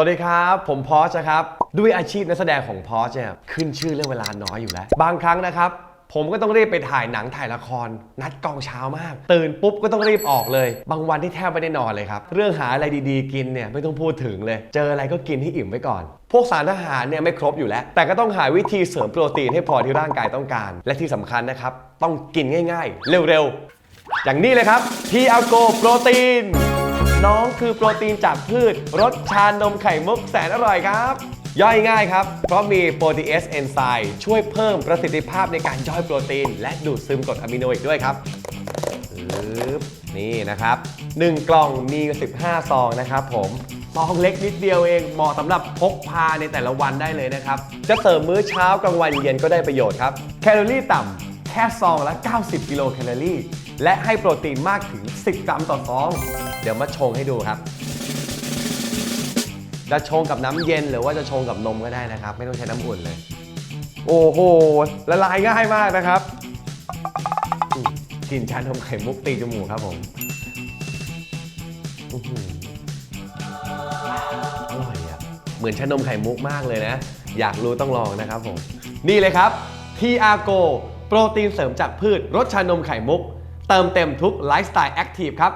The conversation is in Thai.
สวัสดีครับ ผมพอชนะครับ ด้วยอาชีพนักแสดงของพอชเนี่ยขึ้นชื่อเรื่องเวลาน้อยอยู่แล้ว บางครั้งนะครับ ผมก็ต้องรีบไปถ่ายหนังถ่ายละคร นัดกองเช้ามาก ตื่นปุ๊บก็ต้องรีบออกเลย บางวันที่แทบไม่ได้นอนเลยครับ เรื่องหาอะไรดีๆกินเนี่ยไม่ต้องพูดถึงเลย เจออะไรก็กินให้อิ่มไว้ก่อน พวกสารอาหารเนี่ยไม่ครบอยู่แล้ว แต่ก็ต้องหาวิธีเสริมโปรตีนให้พอที่ร่างกายต้องการ และที่สำคัญนะครับต้องกินง่าย ๆ เร็วๆอย่างนี้เลยครับทีอาโกโปรตีน น้องคือโปรตีนจากพืชรสชานมไข่มุกแสนอร่อยครับ ย่อยง่ายครับ เพราะมีโปรตีเอสเอนไซม์ช่วยเพิ่มประสิทธิภาพในการย่อยโปรตีน และดูดซึมกรดอะมิโนอีกด้วยครับนี่นะครับ 1 กล่องมี 15 ซองนะครับผมซองเล็กนิดเดียวเองเหมาะสำหรับพกพาในแต่ละวันได้เลยนะครับ จะเสริมมื้อเช้ากลางวันเย็นก็ได้ประโยชน์ครับ แคลอรี่ต่ำ แค่ซองละ 90 กิโลแคลอรี่ และให้โปรตีนมากถึง 10 กรัมต่อซอง เดี๋ยวมาชงให้ดูครับ จะชงกับน้ำเย็นหรือว่าจะชงกับนมก็ได้นะครับ ไม่ต้องใช้น้ำอุ่นเลย โอ้โห ละลายง่ายมากนะครับอืมกลิ่นชานมไข่มุกตีจมูกครับผมอื้อหืออร่อยอะเหมือนชานมไข่มุกมากเลยนะ อยากรู้ต้องลองนะครับผม นี่เลยครับ TR Go โปรตีนเสริมจากพืชรสชานมไข่มุก เติมเต็มทุกไลฟ์สไตล์แอคทีฟครับ